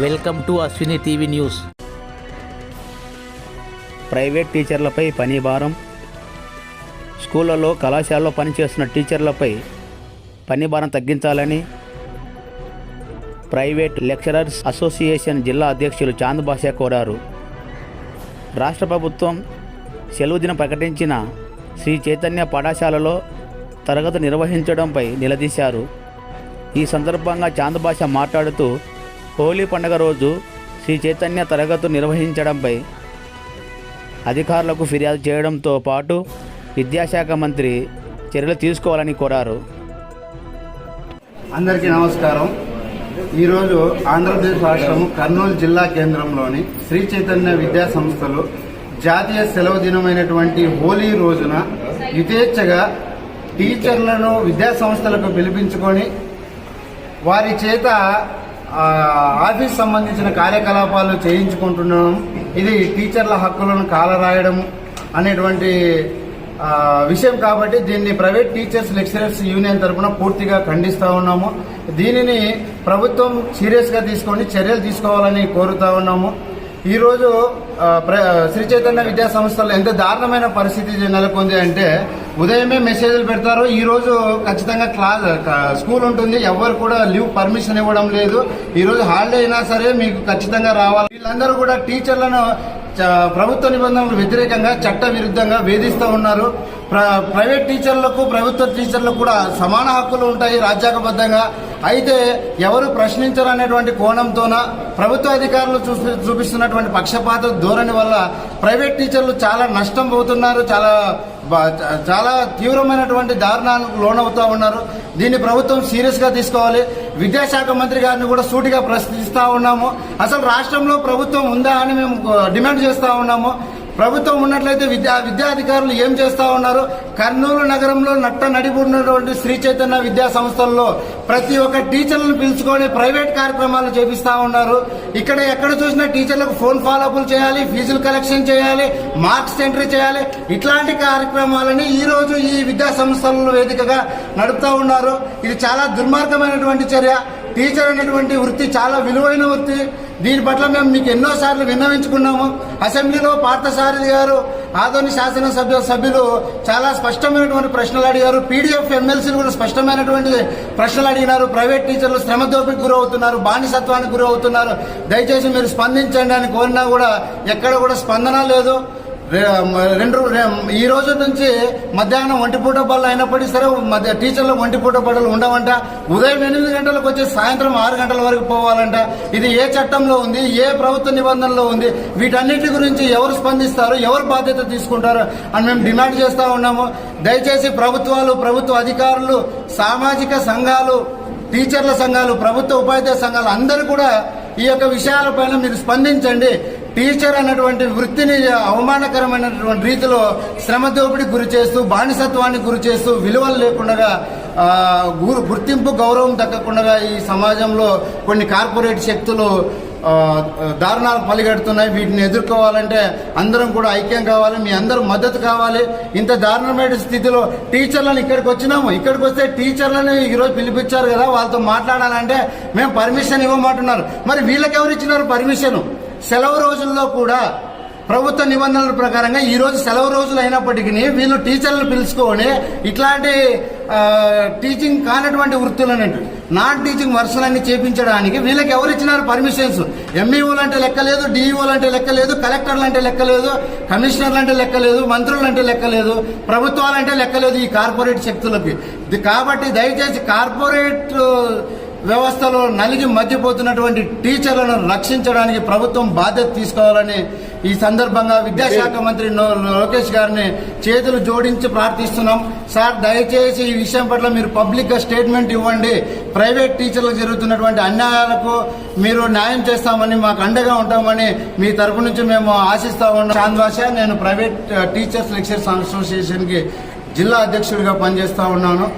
Welcome to Ashwini TV news. Private టీచర్లపై పని భారం. స్కూళ్ళలో కళాశాలలో పనిచేస్తున్న టీచర్లపై పని భారం తగ్గించాలని ప్రైవేట్ లెక్చరర్స్ అసోసియేషన్ జిల్లా అధ్యక్షులు చాంద్ కోరారు. రాష్ట్ర ప్రభుత్వం సెలవు దినం ప్రకటించిన శ్రీ చైతన్య పాఠశాలలో తరగతి నిర్వహించడంపై నిలదీశారు. ఈ సందర్భంగా చాందభాష మాట్లాడుతూ హోలీ పండుగ రోజు శ్రీ చైతన్య తరగతు నిర్వహించడంపై అధికారులకు ఫిర్యాదు చేయడంతో పాటు విద్యాశాఖ మంత్రి చర్యలు తీసుకోవాలని కోరారు. అందరికీ నమస్కారం. ఈరోజు ఆంధ్రప్రదేశ్ రాష్ట్రం కర్నూలు జిల్లా కేంద్రంలోని శ్రీ చైతన్య విద్యా సంస్థలు జాతీయ సెలవు దినమైనటువంటి హోలీ రోజున యథేచ్ఛగా టీచర్లను విద్యా సంస్థలకు పిలిపించుకొని వారి చేత ఆఫీస్ సంబంధించిన కార్యకలాపాలు చేయించుకుంటున్నాం. ఇది టీచర్ల హక్కులను కాలరాయడం అనేటువంటి విషయం కాబట్టి దీన్ని ప్రైవేట్ టీచర్స్ లెక్చరర్స్ యూనియన్ తరఫున పూర్తిగా ఖండిస్తూ ఉన్నాము. దీనిని ప్రభుత్వం సీరియస్గా తీసుకొని చర్యలు తీసుకోవాలని కోరుతా ఉన్నాము. ఈరోజు ప్ర- శ్రీ చైతన్య విద్యా సంస్థలో ఎంత దారుణమైన పరిస్థితి నెలకొంది అంటే ఉదయమే మెసేజ్లు పెడతారు. ఈ రోజు ఖచ్చితంగా క్లాస్ స్కూల్ ఉంటుంది. ఎవరు కూడా లీవ్ పర్మిషన్ ఇవ్వడం లేదు. ఈ రోజు హాలిడే అయినా సరే మీకు ఖచ్చితంగా రావాలి. వీళ్ళందరూ కూడా టీచర్లను చ- ప్రభుత్వ నిబంధనలకు వ్యతిరేకంగా చట్ట విరుద్ధంగా వేధిస్తూ ఉన్నారు. ప్ర- ప్రైవేట్ టీచర్లకు ప్రభుత్వ టీచర్లకు కూడా సమాన హక్కులు ఉంటాయి రాజ్యాంగబద్ధంగా. అయితే ఎవరు ప్రశ్నించరు అనేటువంటి కోణంతోన ప్రభుత్వ అధికారులు చూపిస్తున్నటువంటి పక్షపాత ధోరణి వల్ల ప్రైవేట్ టీచర్లు చాలా నష్టం పోతున్నారు చాలా చాలా తీవ్రమైనటువంటి దారుణాలకు లోనవుతూ ఉన్నారు. దీన్ని ప్రభుత్వం సీరియస్గా తీసుకోవాలి. విద్యాశాఖ మంత్రి గారిని కూడా సూటిగా ప్రశ్నిస్తా ఉన్నాము. అసలు రాష్ట్రంలో ప్రభుత్వం ఉందా అని మేము డిమాండ్ చేస్తా ఉన్నాము. ప్రభుత్వం ఉన్నట్లయితే విద్యా విద్యాధికారులు ఏం చేస్తా ఉన్నారు కర్నూలు నగరంలో నట్ట నడిపడినటువంటి శ్రీ చైతన్య విద్యా సంస్థల్లో ప్రతి ఒక్క టీచర్లను పిలుచుకొని ప్రైవేట్ కార్యక్రమాలు చేపిస్తా ఉన్నారు. ఇక్కడ ఎక్కడ చూసినా టీచర్లకు ఫోన్ ఫాలోఅప్లు చేయాలి ఫీజులు కలెక్షన్ చేయాలి మార్క్స్ ఎంట్రీ చేయాలి. ఇట్లాంటి కార్యక్రమాలని ఈ రోజు ఈ విద్యా సంస్థల వేదికగా నడుపుతా ఉన్నారు. ఇది చాలా దుర్మార్గమైనటువంటి చర్య. టీచర్ అనేటువంటి వృత్తి చాలా విలువైన వృత్తి. దీని పట్ల మేము మీకు ఎన్నో సార్లు విన్నవించుకున్నాము. అసెంబ్లీలో పార్థసారథి గారు ఆదోని శాసనసభ్య సభ్యులు చాలా స్పష్టమైనటువంటి ప్రశ్నలు అడిగారు. పీడీఎఫ్ ఎమ్మెల్సీలు కూడా స్పష్టమైనటువంటి ప్రశ్నలు అడిగినారు. ప్రైవేట్ టీచర్లు శ్రమదోపికి గురవుతున్నారు బానిసత్వానికి గురవుతున్నారు. దయచేసి మీరు స్పందించండి అని కోరినా కూడా ఎక్కడ కూడా స్పందన లేదు. రెండు ఈ రోజు నుంచి మధ్యాహ్నం ఒంటిపూట బళ్ళు అయినప్పటికీ సరే మధ్య టీచర్లు ఒంటి పూట బడులు ఉండవంట. ఉదయం ఎనిమిది గంటలకు వచ్చి సాయంత్రం ఆరు గంటల వరకు పోవాలంట. ఇది ఏ చట్టంలో ఉంది? ఏ ప్రభుత్వ నిబంధనలో ఉంది? వీటన్నిటి గురించి ఎవరు స్పందిస్తారు? ఎవరు బాధ్యత తీసుకుంటారు? అని మేము డిమాండ్ చేస్తూ ఉన్నాము. దయచేసి ప్రభుత్వాలు ప్రభుత్వ అధికారులు సామాజిక సంఘాలు టీచర్ల సంఘాలు ప్రభుత్వ ఉపాధ్యాయ సంఘాలు అందరూ కూడా ఈ యొక్క విషయాలపైన మీరు స్పందించండి. టీచర్ అన్నటువంటి వృత్తిని అవమానకరమైనటువంటి రీతిలో శ్రమ దోపిడి గురి చేస్తూ బానిసత్వానికి గురి చేస్తూ విలువలు లేకుండా గుర్తింపు గౌరవం దక్కకుండా ఈ సమాజంలో కొన్ని కార్పొరేట్ శక్తులు దారుణాలు పలిగడుతున్నాయి. వీటిని ఎదుర్కోవాలంటే అందరం కూడా ఐక్యం కావాలి మీ అందరూ మద్దతు కావాలి. ఇంత దారుణమైన స్థితిలో టీచర్లను ఇక్కడికి వచ్చినాము. ఇక్కడికి వస్తే టీచర్లను ఈరోజు పిలిపించారు కదా వాళ్ళతో మాట్లాడాలంటే మేము పర్మిషన్ ఇవ్వమంటున్నారు. మరి వీళ్ళకి ఎవరు ఇచ్చినారు పర్మిషన్? సెలవు రోజుల్లో కూడా ప్రభుత్వ నిబంధనల ప్రకారంగా ఈరోజు సెలవు రోజులు అయినప్పటికీ వీళ్ళు టీచర్లు పిలుచుకొని ఇట్లాంటి టీచింగ్ కానటువంటి వృత్తులను నాన్ టీచింగ్ వర్షాలన్నీ చేపించడానికి వీళ్ళకి ఎవరు ఇచ్చినారు పర్మిషన్స్ ఎంఈఓలు అంటే లెక్క లేదు డిఈఓలు అంటే లెక్క లేదు కలెక్టర్లు అంటే లెక్క లేదు కమిషనర్లు అంటే లెక్క లేదు మంత్రులు అంటే లెక్క లేదు ప్రభుత్వాలు అంటే లెక్క లేదు ఈ కార్పొరేట్ శక్తులకి. కాబట్టి దయచేసి కార్పొరేట్ వ్యవస్థలో నలిగి మధ్యపోతున్నటువంటి టీచర్లను రక్షించడానికి ప్రభుత్వం బాధ్యత తీసుకోవాలని ఈ సందర్భంగా విద్యాశాఖ మంత్రి లోకేష్ గారిని చేతులు జోడించి ప్రార్థిస్తున్నాం. సార్ దయచేసి ఈ విషయం పట్ల మీరు పబ్లిక్గా స్టేట్మెంట్ ఇవ్వండి. ప్రైవేట్ టీచర్లకు జరుగుతున్నటువంటి అన్యాయాలకు మీరు న్యాయం చేస్తామని మాకు అండగా ఉంటామని మీ తరపు నుంచి మేము ఆశిస్తా ఉన్నాం. చాంద్ నేను ప్రైవేట్ టీచర్స్ లెక్చర్స్ అసోసియేషన్కి జిల్లా అధ్యక్షుడిగా పనిచేస్తా ఉన్నాను.